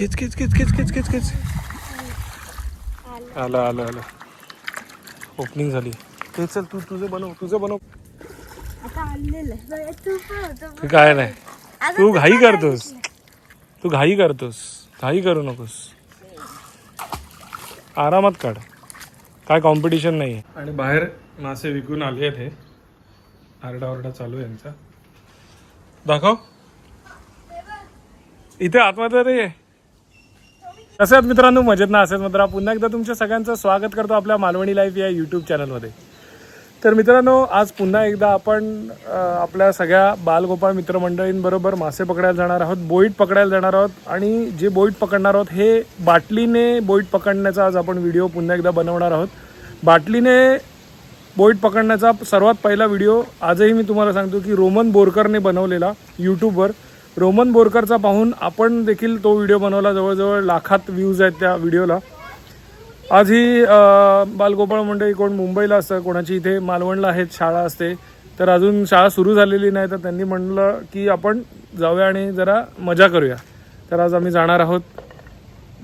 खेच खेच खेच खेच खेच खेच खेच आलं आलं आलं. ओपनिंग झाली. ते चल तू तुझं बनव तुझं बनव. तू काय नाही. तू घाई करतोस. तू घाई करतोस. घाई करू नकोस. आरामात काढ. काय कॉम्पिटिशन नाही आहे आणि बाहेर मासे विकून आले आहेत हे. आरडाओरडा चालू आहे यांचा. दाखव. इथे आतमध्ये रे कसे मित्रांनो? मजेत ना? असेल मित्रा पुन्हा एकदा तुमच्या सगळ्यांचं स्वागत करतो आपल्या मालवणी लाईफ या यूट्यूब चॅनलमध्ये तर मित्रांनो आज पुन्हा एकदा आपण आपल्या सगळ्या बालगोपाळ मित्रमंडळींबरोबर मासे पकडायला जाणार आहोत बोईट पकडायला जाणार आहोत आणि जे बोईट पकडणार आहोत हे बाटलीने बोईट पकडण्याचा आज आपण व्हिडिओ पुन्हा एकदा बनवणार आहोत. बाटलीने बोईट पकडण्याचा सर्वात पहिला व्हिडिओ आजही मी तुम्हाला सांगतो की रोमन बोरकरने बनवलेला यूट्यूबवर रोमन बोरकरचा पाहून आपण देखील तो व्हिडिओ बनवला. जवळजवळ लाखात व्ह्यूज आहेत त्या व्हिडिओला. आज ही बालगोपाळ मंडळी कोण मुंबईला असतं कोणाची इथे मालवणला आहेत शाळा असते. तर अजून शाळा सुरू झालेली नाही तर त्यांनी म्हणलं की आपण जाऊया आणि जरा मजा करूया. तर आज आम्ही जाणार आहोत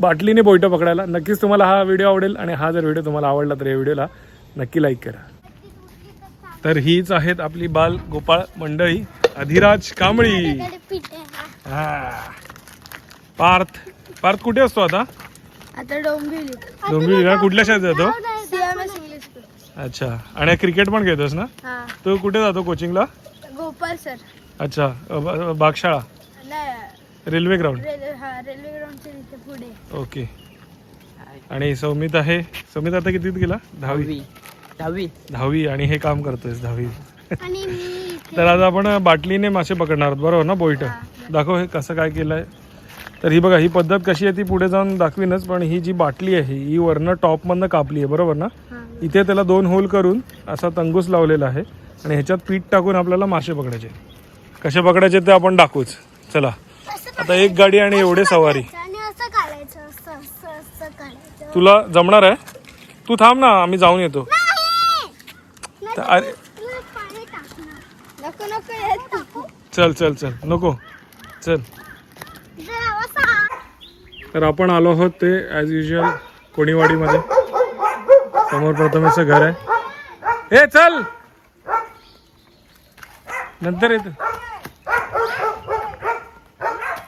बाटलीने बोयटं पकडायला. नक्कीच तुम्हाला हा व्हिडिओ आवडेल आणि हा जर व्हिडिओ तुम्हाला आवडला तर या व्हिडिओला नक्की लाईक करा. तर हीच आहेत आपली बाल गोपाळ मंडळी अधिराज कांबळी. हा. पार्थ पार्थ कुठे असतो आता? आता डोंबिवली. डोंबिवलीला कुठल्या शाळेत जातो? अच्छा. आणि क्रिकेट पण खेळतोस ना? हा. तो कुठे जातो कोचिंगला? गोपाल सर. अच्छा. बागशाळा? नाही. Railway ground? रेल्वे पुढे. ओके. आणि सौमित आहे. सौमित आता कितीत गेला? दहावी. दहावी दहावी आणि हे काम करतोय दहावी आणि मी इथे तर आज आपण बाटलीने मासे पकडणार आहोत बरोबर ना बोईट? दाखव हे कसं काय केलंय. तर ही बघा ही पद्धत कशी आहे ती पुढे जाऊन दाखवीनच पण ही जी बाटली आहे ही वरनं टॉपमधनं कापली आहे बरोबर ना? हा. इथे त्याला दोन होल करून असा तंगूस लावलेला आहे आणि ह्याच्यात पीठ टाकून आपल्याला मासे पकडायचे. कसे पकडायचे ते आपण दाखवूच. चला. आता एक गाडी आणि एवढे सवारी. आणि असं काढायचं असं असं असं काढायचं. तुला जमणार आहे? तू थांब ना आम्ही जाऊन येतो. तर अरे नको नको हे टाकू. चल चल चल. नको. चल. जरा तर आपण आलो आहोत ते ॲज युजल कोणीवाडीमध्ये. समोर प्रथमेशचं घर आहे. ए चल! नंतर येत.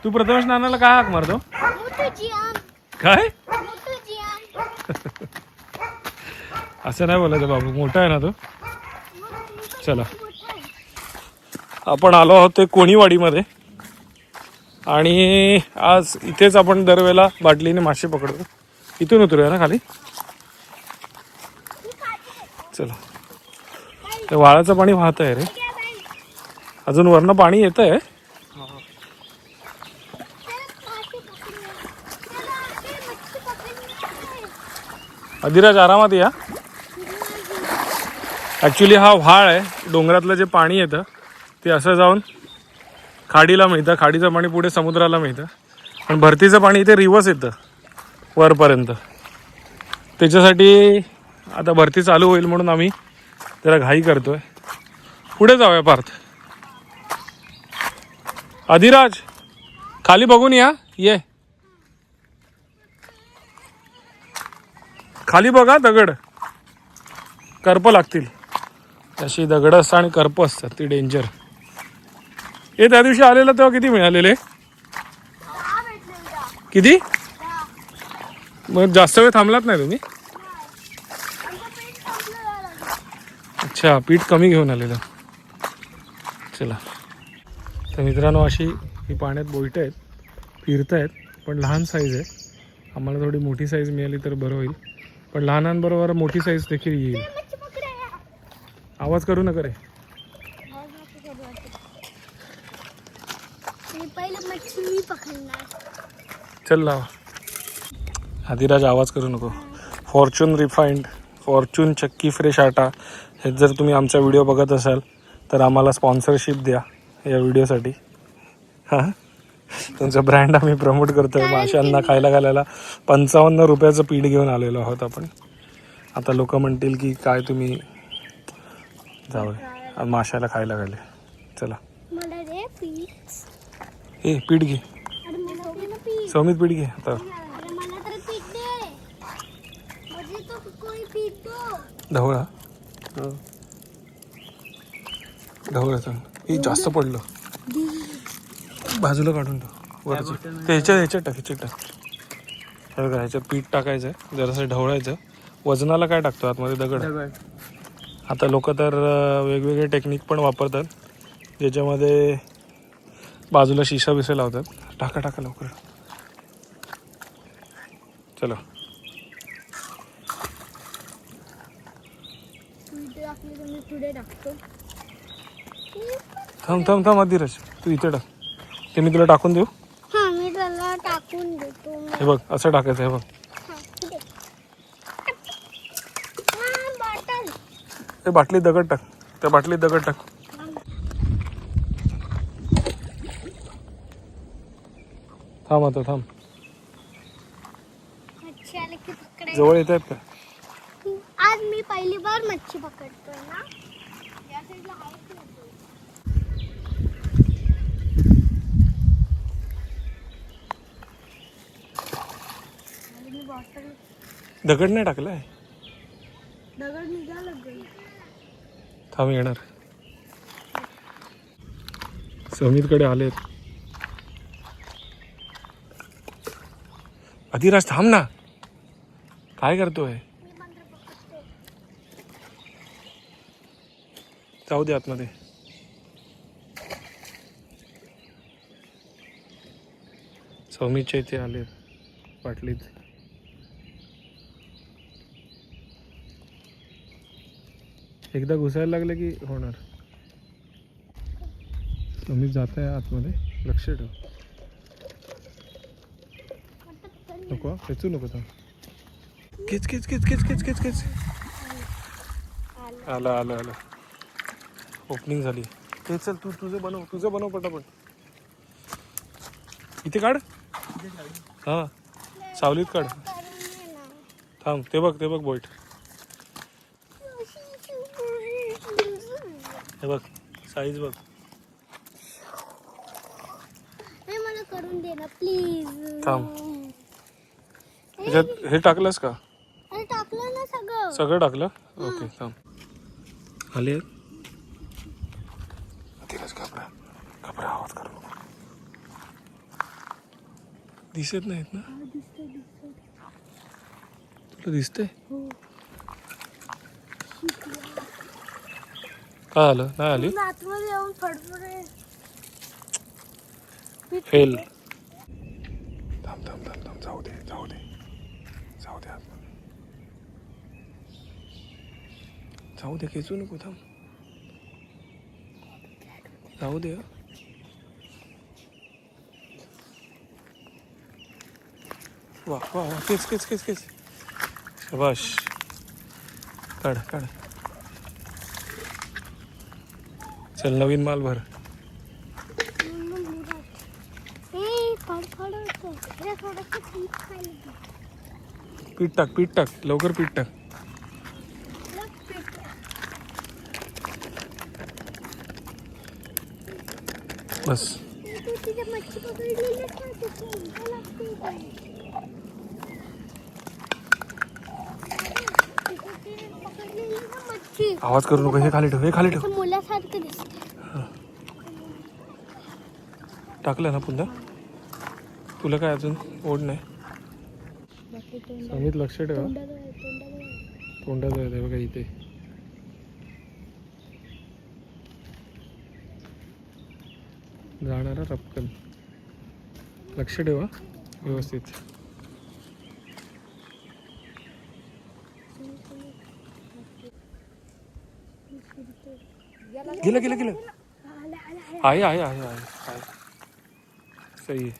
तू प्रथमेश नानाला काय हाक मारतो? मोठं काय? मोठं असं नाही बोलायचं बाबू. मोठा आहे ना तो. चला. आपण आलो आहोत ते कोणीवाडीमध्ये. आणि आज इथेच आपण दरवेळेला बाटलीने मासे पकडतो. इथून उतरूया ना खाली? चला. ते वाळाचं पाणी वाहत आहे रे. अजून वरनं पाणी येत आहे. अधिराज आरामात या. ॲक्च्युली हा व्हाळ आहे. डोंगरातलं जे पाणी येतं ते असं जाऊन खाडीला मिळतं. खाडीचं पाणी पुढे समुद्राला मिळतं. पण भरतीचं पाणी इथे रिवर्स येतं वरपर्यंत. त्याच्यासाठी आता भरती चालू होईल म्हणून आम्ही जरा घाई करतो आहे पुढे जाऊया पार्थ. अधिराज खाली बघून या. ये. खाली बघा दगड. करप लागतील. अशी दगड आणि करप असतात ती डेंजर हे त्या दिवशी आलेलं तेव्हा किती मिळालेले? किती? मग जास्त वेळ थांबलात नाही तुम्ही? अच्छा पीठ कमी घेऊन आलेलं. चला. तर मित्रांनो अशी ही पाण्यात बोईट आहेत फिरत आहेत पण लहान साईज आहे. आम्हाला थोडी मोठी साईज मिळाली तर बरं होईल. पण लहानांबरोबर मोठी साईज देखील येईल. आवाज करू नका रे. चल लावा. आदिराज आवाज करू नको. फॉर्च्यून रिफाईंड फॉर्च्यून चक्की फ्रेश आटा हे जर तुम्ही आमचा व्हिडिओ बघत असाल तर आम्हाला स्पॉन्सरशिप द्या या व्हिडिओसाठी. हां? तुमचा ब्रँड आम्ही प्रमोट करतोय माशांना खायला घालायला. पंचावन्न रुपयाचं पीठ घेऊन आलेलो आहोत आपण. आता लोक म्हणतील की काय तुम्ही जाऊ माशाला खायला घाले चला. ए पीठ घे. दे सौमित पीठ घे. आता अरे मला तर पीठ दे. म्हणजे दो ढवळा. ढवळा चांग हे जास्त पडलं. बाजूला काढून ठेव वरचं. ते ह्याच्यात ह्याच्यात टाक ह्याच्यात टाक. हे बघा ह्याच्यात पीठ टाकायचं. जरासं ढवळायचं. वजनाला काय टाकतो? आतमध्ये दगड. आता लोक तर वेगवेगळे टेक्निक पण वापरतात ज्याच्यामध्ये बाजूला शिसा बिसा लावतात. टाका टाका लवकर. चला. थांब थांब थांब अधिराज तू इथे टाक. ते मी तुला टाकून देऊ? हा मी त्याला टाकून देतो. हे बघ असं टाकायचं हे बघ हा, दे. हा, बॉटल ते बाटलीत दगड टाक. त्या बाटलीत दगड टाक. थांब आता थांब. मच्छी आले की पकडायची जवळ येत आहेत का? आज मी पहिली बार मच्छी पकडतोय ना. या साईडला आहेच नाही. आणि मी बॉटल दगड नाही टाकलाय? दगड निघाला गं. थांब येणार. समीरकडे आले अधिराज थांब ना. काय करतोय? जाऊ दे आतमध्ये. सौमीच्या इथे आले बाटलीत एकदा घुसायला लागलं की होणार. तुम्ही जात आहे आतमध्ये. लक्ष ठेव. नको खेचू नको थांब. खेच खेच खेच खेच खेच खेच खेच. आलं. आलं आलं. ओपनिंग झाली. ते चल तू तुझं बनव तुझं बनव पटापट. इथे काढ. हा. सावलीत काढ. थांब ते बघ ते बघ बोईट हे बघ साईज बघ. हे मला करून दे ना प्लीज थांब. त्याच्यात हे टाकलंस का? अरे टाकलं ना सगळं. सगळं टाकलं? ओके थांब. आले? तिलाच घाबरा घाबरा आवाज करू. दिसत नाहीत ना? हा, दिसतंय, दिसतंय. तुला दिसतंय? हो. काय आलं? नाही आली? आतमध्ये येऊन फडफडे. फेल. थांब थांब थांब थांब. जाऊ दे जाऊ दे. जाऊ दे आतमध्ये. जाऊ दे खेचू नको थांब. जाऊ दे. वा वा वा. केच केच केच केच शबाश. काढ काढ. चल नवीन माल भर. पीठ टाक पीठ टाक. लवकर पीठ टाक. बस ए, तू तिथे मच्छी पकडलेली ना तिथे उलटं लागते इथे. तिथे ती पकडलेली ना मच्छी आवाज करू नको हे खाली ठेव हे खाली ठेव. मुलासारखं टाकलं ना पुन्हा? तुला काय अजून ओढ नाही? समीत लक्ष ठेवा. तोंडात आहे, बघा इथे. जाणारा रपकन. लक्ष ठेवा व्यवस्थित. गेलं गेलं गेलं आलं, आलं, आलं. आहे आहे आहे आहे आहे सही आहे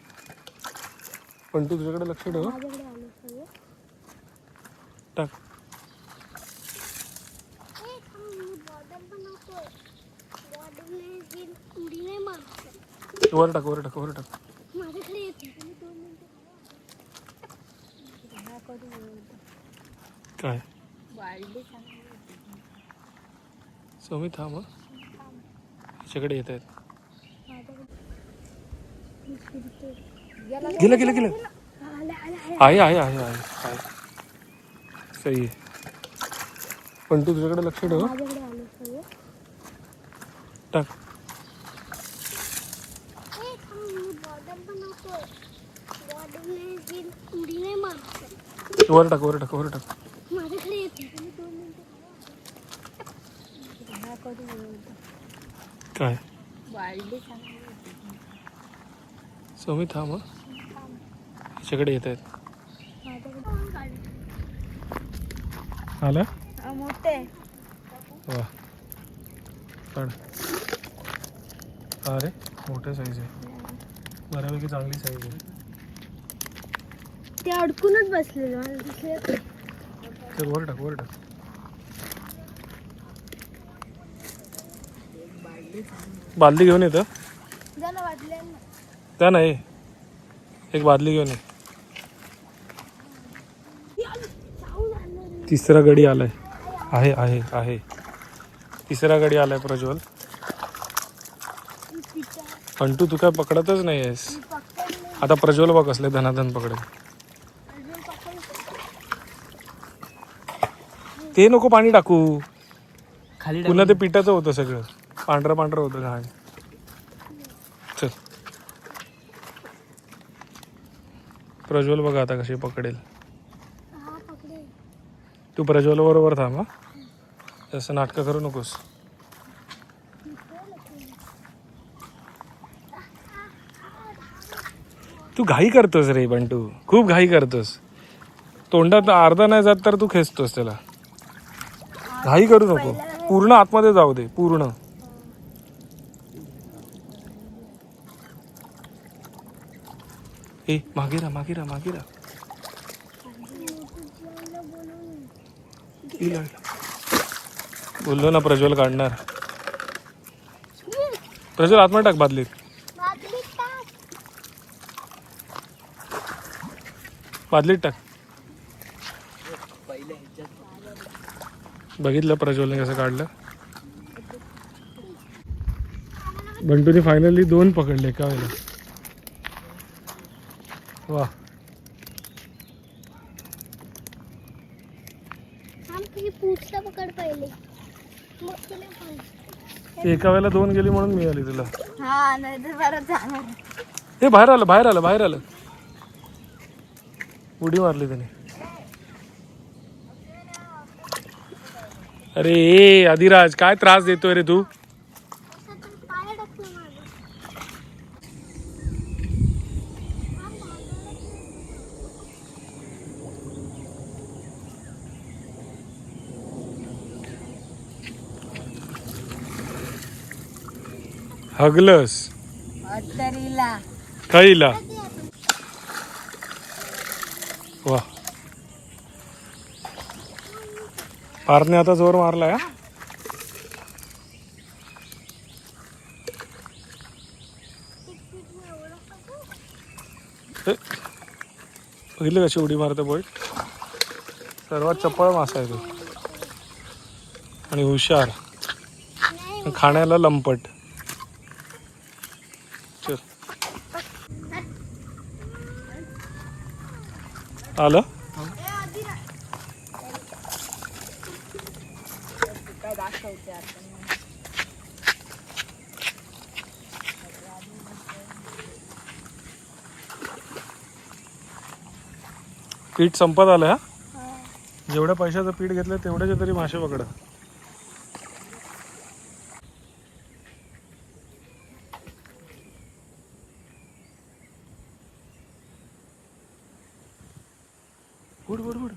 पण तू तुझ्याकडे लक्ष ठेव हं. माझ्याकडे आलं सगळं टाक ए, थांब, मी बॉर्डर बनवतोय बॉर्डरने ही उडी नाही मारत वर टाक वर टाक वर टाक माझ्याकडे येते तुम्ही दोन मिनिटं थांबा. करू काय वाढली समी थांब ह्याच्याकडे येत आहेत. गेलं गेलं गेलं. आहे आहे आहे आहे आहे. सही आहे. पण तू तुझ्याकडे लक्ष ठेव. टाक. वर टाक वर टाक वर टाक. माझ्याकडे येते काय? समी थांब हं. याच्याकडे येत आहेत. आला मोठे. वा. काढ. अरे मोठ्या साईज आहे. बऱ्यापैकी चांगली साईज आहे. ते अडकूनच बसलेलं. ते वर टाक वर टाक. बादली घेऊन येतं? त्या नाही? एक बादली घेऊन ये. तिसरा गडी आलाय. आहे आहे आहे. तिसरा गडी आलाय प्रज्वल. पण तू तू काय पकडतच नाही. आहेस आता प्रज्वल बघ असले धनाधन पकडेल ते नको पाणी टाकू. खाली पुन्हा ते पिठाचं होतं सगळं. पांढरं पांढरं होतं घाण. चल. प्रज्वल बघा आता कशी पकडेल. हा पकडे तू प्रज्वल बरोबर थांब हा. असं नाटकं करू नकोस. तू घाई करतोस रे बंटू. खूप घाई करतोस. तोंडात अर्धा नाही जात तर तू खेचतोस त्याला. घाई करू नको. पूर्ण आतमध्ये जाऊ दे पूर्ण. ए मागे राहा मागे राहा मागे इला. बोललो ना प्रज्वल काढणार. प्रज्वल आतमध्ये टाक बादलीत. बादली टाक. बादलीत टाक. बघितलं प्रज्वलने कसं काढलं? बंटूने फायनली दोन पकडले का वेळेला वा. थांब तुझी पूछला पकड पहिले. मग तुला सांग एका वेळेला दोन गेली म्हणून मिळाली तुला. हा बरं जाणार. हे बाहेर आलं बाहेर आलं बाहेर आलं. उडी मारली त्याने अरे ए अधिराज काय त्रास देतोय रे तू? हगलस. अत्तरीला खाईला वा पारने आता जोर मारलाय हा? हे, बघितलं कशी उडी मारते बोट? सर्वात चपळ मासा आहे तो. आणि हुशार. खाण्याला लंपट. आलं? पीठ संपत आलं हा? जेवढ्या पैशाचं पीठ घेतलं तेवढ्याचे तरी मासे पकडा उड उड उड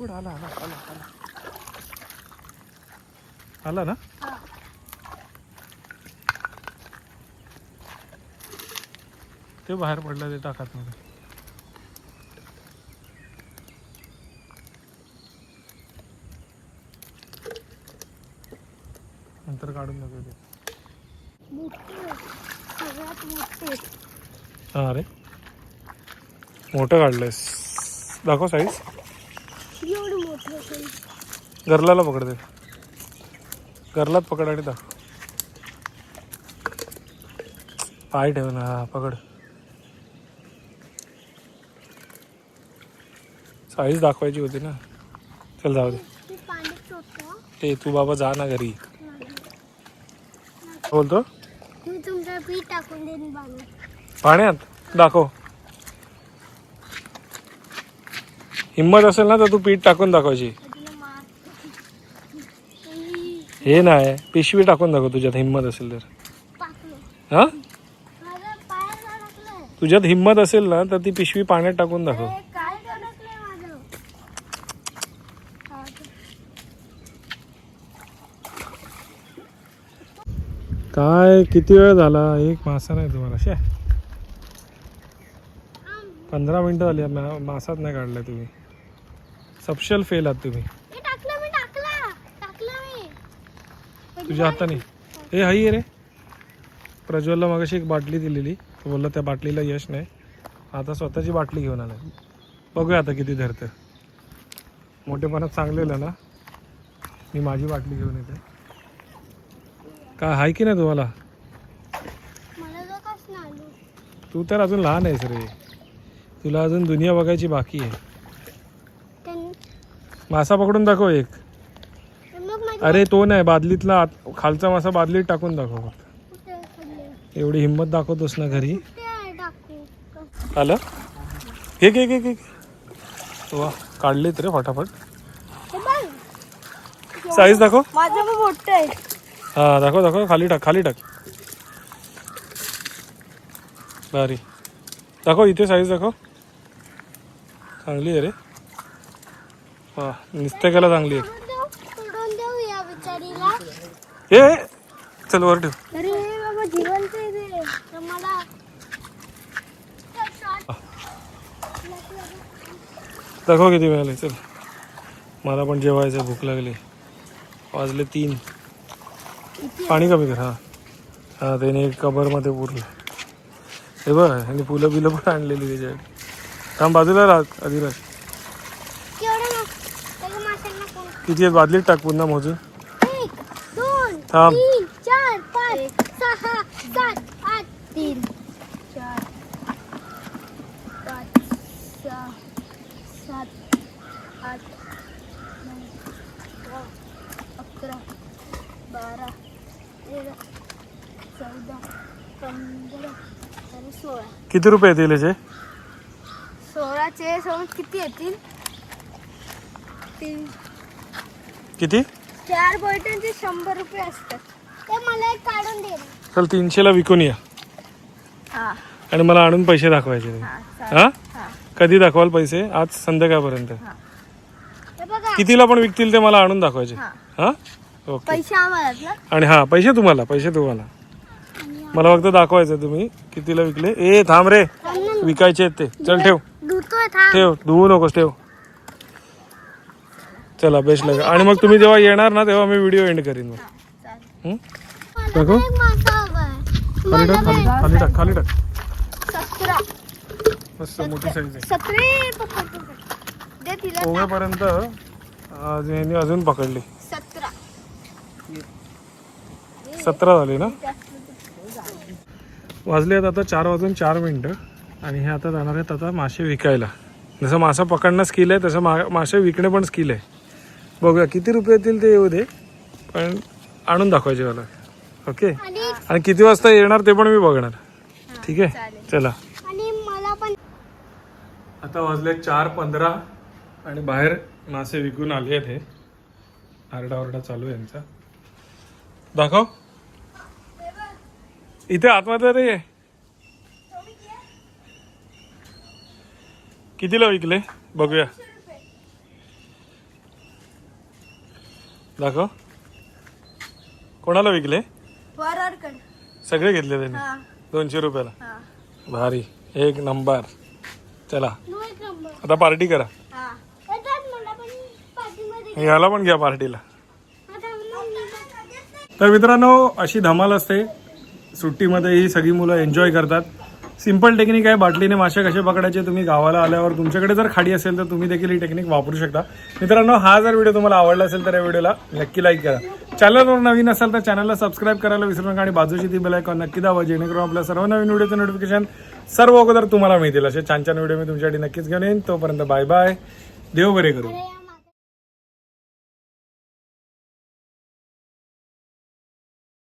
उड आला आला आला आला आला ना ते बाहेर पडलं ते टाकात मध्ये नंतर काढून नको ते. हा अरे. मोठं काढलंयस. दाखव साईज एवढं गरलाला पकडते गरलात पकड आणि दाखव पाय ठेव ना पकड. साईज दाखवायची होती ना. चल जाऊ दे. ते तू बाबा जा ना घरी. बोलतो? पाण्यात? दाखव. हिंमत असेल ना तर तू पीठ टाकून दाखवायची. हे नाही. पिशवी टाकून दाखव तुझ्यात हिंमत असेल तर. हा? तुझ्यात हिंमत असेल ना तर ती पिशवी पाण्यात टाकून दाखव ए, काय अडकलंय माझं हा, ते- काय किती वेळ झाला? एक मासा नाही तुम्हाला शे. पंधरा मिनिटं झाली मा- मासाच नाही काढलाय तुम्ही. सपशल फेल आहात तुम्ही. ए, टाकलं मी टाकला. टाकलं मी. तुझ्या हाताने. हे हाई रे. प्रज्वलला मगाशी एक बाटली दिलेली. तो बोलला त्या बाटलीला यश नाही. आता स्वतःची बाटली घेऊन आला बघूया आता किती धरतं. मोठेपणात सांगलेलं ना मी माझी बाटली घेऊन येते. काय आहे की नाही तुम्हाला? तू तर अजून लहान आहेस रे. तुला अजून दुनिया बघायची बाकी आहे. मासा पकडून दाखव एक. अरे तो नाही बादलीतला आत- खालचा मासा बादलीत टाकून दाखव फक्त? एवढी हिंमत दाखवतोस ना घरी. आलं? घे घे घे घे. वा काढलेत रे फटाफट. हे साईज दाखव. माझं मोठं आहे. हा दाखव दाखव खाली टाक खाली टाक. भारी. दाखव इथे साईज दाखव. चांगली आहे रे. वा निस्तेकाला चांगली आहे. ए चल वर ठेव. दाखव किती मिळाले चल. मला पण जेवायचं भूक लागली. वाजले तीन. पाणी कमी कर हा. हा त्याने कबरमध्ये पुरलं. हे बघ आणि फुलं बिलं पण आणलेली त्याच्यासाठी थांब बाजूला राख अधिराज किती आहेत? बादलीत टाक पुन्हा मोजून थांब. बारा तेरा चौदा पंधरा आणि सोळा किती रुपये येतील याचे? सोळाचे सोळा किती येतील? तीन. किती? चार बॉटलचे शंभर रुपये असतात. ते मला एक काढून दे ना. चल तीनशेला विकून या. हा. आणि मला आणून पैसे दाखवायचे तुम्ही. हा चालेल. हा? हा. कधी दाखवाल पैसे? आज संध्याकाळपर्यंत. हे बघा. कितीला पण विकतील ते मला आणून दाखवायचे. हा. हा? ओके. पैसे आम्हालाच ना? आणि हा पैसे तुम्हाला पैसे तुम्हाला. मला फक्त दाखवायचं तुम्ही कितीला विकले? ए थांब रे. विकायचे आहेत ते. चल ठेव. धुतोय थांब. ठेव धुवू नकोस ठेव. चला बेस्ट लग आणि मग तुम्ही जेव्हा येणार ना तेव्हा मी व्हिडिओ एंड करीन मग. हं? एक मासा हवाय. खाली टाक खाली खाली टाक खाली टाक. सतरा. मस्त मोठी साईज आहे. सतरे पकडतो दे तिला पोहेपर्यंत आज यांनी अजून पकडली सतरा सतरा झाली ना? वाजले आहेत आता चार वाजून चार मिनटं. आणि हे आता जाणार आहेत आता मासे विकायला. जसं मासा पकडणं स्किल आहे तसं मा मासे विकणे पण स्किल आहे. बघूया किती रुपये येतील ते येऊ दे. पण आणून दाखवायचे मला. ओके? आणि किती वाजता येणार ते पण मी बघणार. ठीक आहे? चला. आणि मला पण आता वाजले चार पंधरा. आणि बाहेर मासे विकून आले आहेत हे. आरडाओरडा चालू आहे यांचा. दाखव. इथे आतमध्ये रे. कितीला विकले? बघूया. दाखव. कोणाला विकले? सगळे घेतले त्यांनी. हा. दोनशे रुपयाला. हा. भारी. एक नंबर. चला. आता पार्टी करा. हा. ह्याला पण घ्या पार्टीला. तर मित्रांनो अशी धमाल असते. सुट्टीमध्ये ही सगळी मुलं एन्जॉय करतात. सिंपल टेक्निक आहे बाटलीने मासे कसे पकडायचे तुम्ही गावाला आल्यावर. तुमच्याकडे जर खाडी असेल तर तुम्ही देखील ही टेक्निक वापरू शकता. मित्रांनो हा जर व्हिडिओ तुम्हाला आवडला असेल तर या व्हिडिओला नक्की लाईक करा. चॅनलवर नवीन असाल तर चॅनलला सबस्क्राईब करायला विसरू नका आणि बाजूची ती बेलायकॉन नक्की दावा जेणेकरून आपल्या सर्व नवीन व्हिडिओचे नोटिफिकेशन सर्व अगोदर तुम्हाला मिळतील. असे छान छान व्हिडिओ मी तुमच्यासाठी नक्कीच घेऊन येईन. तोपर्यंत बाय बाय देव बरे करू.